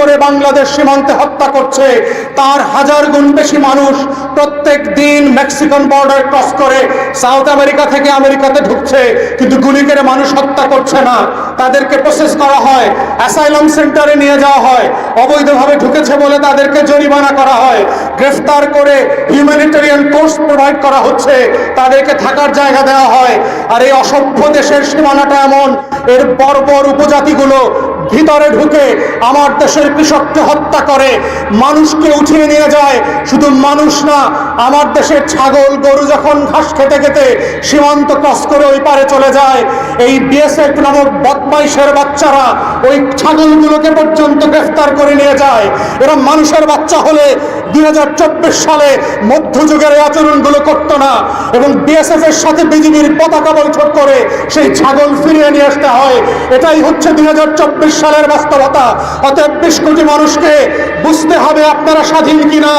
করে বাংলাদেশ সীমান্তে হত্যা করছে। তার হাজার গুণ বেশি মানুষ প্রত্যেক দিন মেক্সিকান বর্ডার ক্রস করে সাউথ আমেরিকা থেকে আমেরিকাতে ঢুকছে। কিন্তু গুলি করে মানুষ হত্যা করছে না। তাদেরকে প্রসেস করা হয় অ্যাসাইলাম সেন্টারে নিয়ে যাওয়া হয়, অবৈধভাবে ঢুকেছে বলে তাদেরকে জরিমানা করা হয়, গ্রেফতার করে হিউম্যানিটেরিয়ান কোর্স প্রোভাইড করা হচ্ছে, তাদেরকে থাকার জায়গা দেওয়া হয়। আর এই অসভ্য দেশের সীমানাটা এমন, এর বর্বর উপজাতিগুলো ভিতরে ঢুকে আমার দেশের কৃষককে হত্যা করে, মানুষকে উঠিয়ে নিয়ে যায়। শুধু মানুষ না, আমার দেশের ছাগল, গরু যখন ঘাস খেতে খেতে সীমান্ত ক্রস করে ওই পারে চলে যায়, এই বিএসএফ নামক বদমাইশের বাচ্চারা ওই ছাগলগুলোকে পর্যন্ত গ্রেফতার করে নিয়ে যায়। এরা মানুষের বাচ্চা হলে দুই হাজার চব্বিশ সালে মধ্যযুগের আচরণগুলো করতো না এবং বিএসএফ এর সাথে বিজিবির পতাকা বৈঠক করে সেই ছাগল ফিরিয়ে নিয়ে আসতে হয়। এটাই হচ্ছে দুই হাজার চব্বিশ সালের বাস্তবতা। অতএব বিশ কোটি মানুষকে বুঝতে হবে আপনারা স্বাধীন কিনা।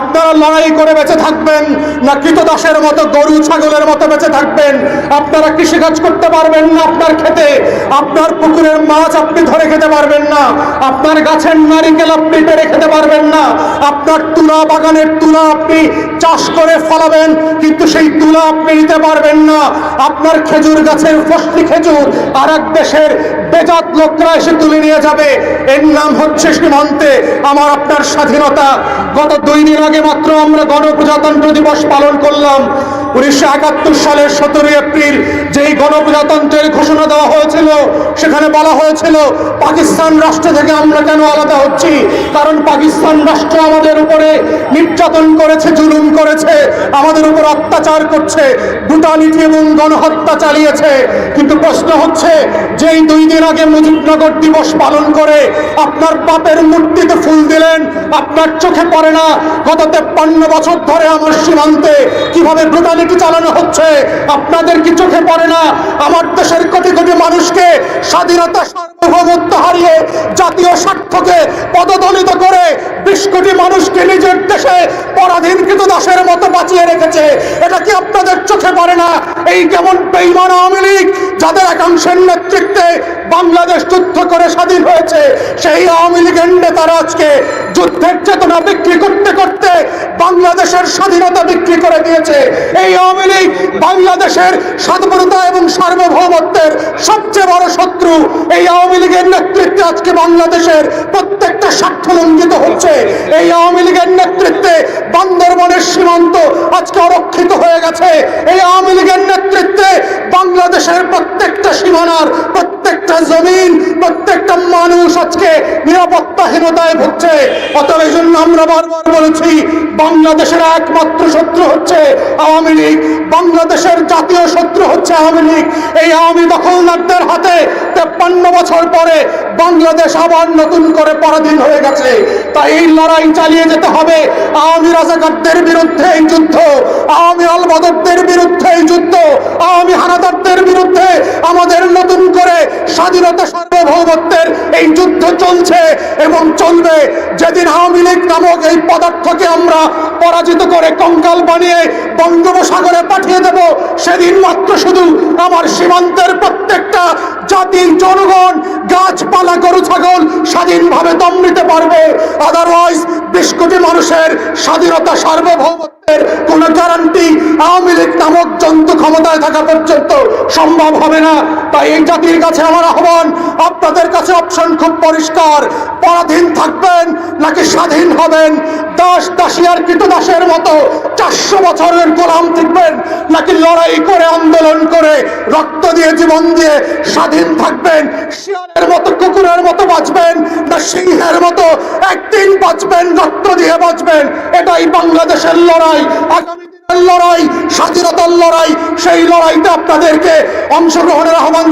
আপনারা লড়াই করে বেঁচে থাকবেন না কৃতদাসের মতো গরু ছাগলের মতো বেঁচে থাকবেন। আপনারা কৃষিকাজ করতে পারবেন না আপনার খেতে আপনার পুকুরের মাছ আপনি ধরে খেতে পারবেন না। আপনার গাছের নারিকেল আপনি পেরে খেতে পারবেন না। আপনার তুলা বাগানের তুলা আপনি চাষ করে ফলাবেন, কিন্তু সেই তুলা আপনি নিতে পারবেন না। আপনার খেজুর গাছের ফসলি খেজুর আর এক দেশের বেজাত লোকরা এসে তুলে নিয়ে যাবে। এর নাম হচ্ছে সীমান্তে। আমার আপনার স্বাধীনতা। গত দুই দিন আগে মাত্র আমরা গণপ্রজাতন্ত্র দিবস পালন করলাম। উনিশশো একাত্তর সালের সতেরোই এপ্রিল যেই গণপ্রজাতন্ত্রের ঘোষণা দেওয়া হয়েছিল, সেখানে বলা হয়েছিল, পাকিস্তান রাষ্ট্র থেকে আমরা কেন আলাদা হচ্ছি? কারণ পাকিস্তান রাষ্ট্র আমাদের উপরে নির্যাতন করেছে, জুলুম করেছে, আমাদের উপর অত্যাচার করছে ব্রুটালিটি এবং গণহত্যা চালিয়েছে। কিন্তু প্রশ্ন হচ্ছে, যেই দুই দিন আগে মুজিবনগর দিবস পালন করে। আপনার বাপের মূর্তিতে ফুল দিলেন, আপনার চোখে পড়ে না। গত তেপ্পান্ন বছর ধরে আমার সীমান্তে কীভাবে ব্রুটালিটি চালানো হচ্ছে, আপনাদের কি চোখে পড়ে না? আমার দেশের কোটি কোটি মানুষকে স্বাধীনতা সার্বভৌমত্ব হারিয়ে জাতীয় স্বার্থকে বিশ কোটি মানুষকে নিজের দেশে পরাধীনকৃত দাসের মতো বাঁচিয়ে রেখেছে। এটা কি আপনাদের চোখে পড়ে না? এই কেমন বেইমান আওয়ামী লীগ, যাদের একাংশের নেতৃত্বে বাংলাদেশ যুদ্ধ করে স্বাধীন হয়েছে, সেই আওয়ামী লীগের নেতারা আজকে যুদ্ধের চেতনা বিক্রি করতে করতে স্বাধীনতা বিক্রি করে দিয়েছে। এই আওয়ামী লীগ বাংলাদেশের স্বাধীনতা এবং সার্বভৌমত্বের সবচেয়ে বড় শত্রু। এই আওয়ামী লীগের নেতৃত্বে আজকে বাংলাদেশের প্রত্যেকটা স্বার্থ লঙ্ঘিত হচ্ছে। এই আওয়ামী লীগের নেতৃত্বে বান্দরবনের সীমান্ত আজকে অরক্ষিত হয়ে গেছে। এই আওয়ামী লীগের নেতৃত্বে বাংলাদেশের প্রত্যেকটা সীমানার প্রত্যেকটা জমিন, প্রত্যেকটা মানুষ আজকে নিরাপত্তাহীনতায় ভুগছে। অতএব এই জন্য আমরা বারবার বলেছি, বাংলাদেশের একমাত্র শত্রু হচ্ছে আওয়ামী লীগ। বাংলাদেশের জাতীয় শত্রু হচ্ছে আওয়ামী লীগ। এই আওয়ামী দখলদারদের হাতে তেপ্পান্ন বছর পরে বাংলাদেশ আবার নতুন করে পরাধীন হয়ে গেছে। তাই এই লড়াই চালিয়ে যেতে হবে। আওয়ামী রাজাকারদের বিরুদ্ধে এই যুদ্ধ, আওয়ামী অলবদরদের বিরুদ্ধে এই যুদ্ধ, আওয়ামী হানাদারদের বিরুদ্ধে আমাদের নতুন করে স্বাধীনতা সার্বভৌমত্বের এই যুদ্ধ চলছে এবং চলবে। যেদিন আওয়ামী লীগ নামক এই পদার্থকে আমরা পরাজিত করে কঙ্কাল বানিয়ে বঙ্গোপসাগরে পাঠিয়ে দেব, সেদিন মাত্র শুধু আমার সীমান্তের প্রত্যেকটা জাতির জনগণ, গাছপালা, গরু, ছাগল স্বাধীনভাবে দম নিতে পারবে। আদারওয়াইজ বিশ কোটি মানুষের স্বাধীনতা সার্বভৌমত্বের কোনো গ্যারান্টি আওয়ামী লীগ নামক জন্তু ক্ষমতায় থাকা পর্যন্ত সম্ভব হবে না। তাই এই জাতির কাছে আমার আহ্বান, আপনাদের কাছে অপশন খুব পরিষ্কার। পরাধীন থাকবেন নাকি স্বাধীন হবেন? দাস দাসিয়ার কীটদাসের মতো চারশো বছরের গোলাম থাকবেন নাকি লড়াই করে, আন্দোলন করে, রক্ত দিয়ে, জীবন দিয়ে স্বাধীন থাকবেন? শিয়ালের মতো, কুকুরের মতো বাঁচবেন না সিংহের মতো? একদিন বাঁচবেন, রক্ত দিয়ে বাঁচবেন। এটাই বাংলাদেশের লড়াই, আগামী লড়াই, স্বাধীনতার লড়াই। সেই লড়াইতে আপনাদেরকে অংশগ্রহণের আহ্বান